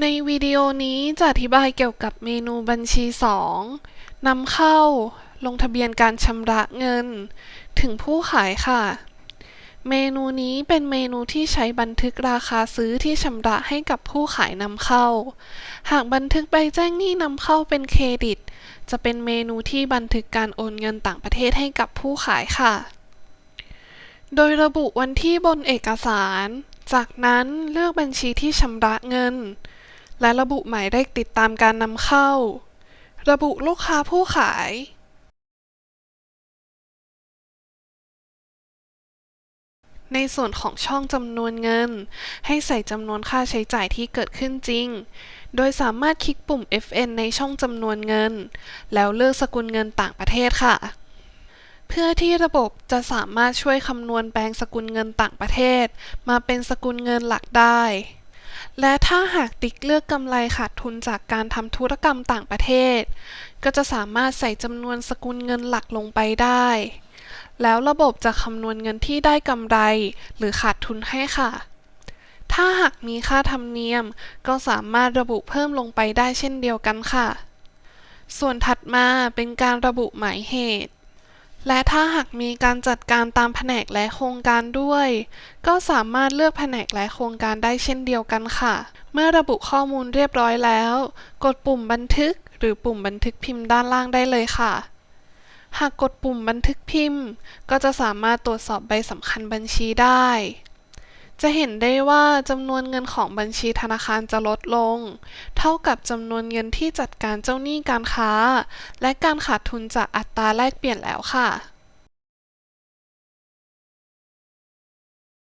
ในวิดีโอนี้จะอธิบายเกี่ยวกับเมนูบัญชี 2นำเข้า ลงทะเบียนการชำระเงิน ถึงผู้ขายค่ะ เมนูนี้เป็นเมนูที่ใช้บันทึกราคาซื้อที่ชำระให้กับผู้ขายนำเข้า หากบันทึกใบแจ้งหนี้นำเข้าเป็นเครดิต จะเป็นเมนูที่บันทึกการโอนเงินต่างประเทศให้กับผู้ขายค่ะ โดยระบุวันที่บนเอกสาร จากนั้นเลือกบัญชีที่ชำระเงิน และระบุหมายเลขติดตามการนำเข้า ระบุลูกค้าผู้ขาย ในส่วนของช่องจำนวนเงิน ให้ใส่จำนวนค่าใช้จ่ายที่เกิดขึ้นจริง โดยสามารถคลิกปุ่ม FN ในช่องจำนวนเงิน แล้วเลือกสกุลเงินต่างประเทศค่ะ เพื่อที่ระบบจะสามารถช่วยคำนวณแปลงสกุลเงินต่างประเทศ มาเป็นสกุลเงินหลักได้ และถ้าหากติ๊กเลือกกำไรขาดทุนจากการทำธุรกรรมต่างประเทศ ก็จะสามารถใส่จำนวนสกุลเงินหลักลงไปได้ แล้วระบบจะคำนวณเงินที่ได้กำไรหรือขาดทุนให้ค่ะ ถ้าหากมีค่าธรรมเนียม ก็สามารถระบุเพิ่มลงไปได้เช่นเดียวกันค่ะ ส่วนถัดมาเป็นการระบุหมายเหตุ และถ้าหากมีการจัดการตามแผนกและโครงการด้วย ก็สามารถเลือกแผนกและโครงการได้เช่นเดียวกันค่ะ เมื่อระบุข้อมูลเรียบร้อยแล้ว กดปุ่มบันทึก หรือปุ่มบันทึกพิมพ์ด้านล่างได้เลยค่ะ หากกดปุ่มบันทึกพิมพ์ ก็จะสามารถตรวจสอบใบสำคัญบัญชีได้ จะเห็นได้ว่าจำนวนเงินของบัญชีธนาคารจะลดลง เท่ากับจำนวนเงินที่จัดการเจ้าหนี้การค้า และการขาดทุนจากอัตราแลกเปลี่ยนแล้วค่ะ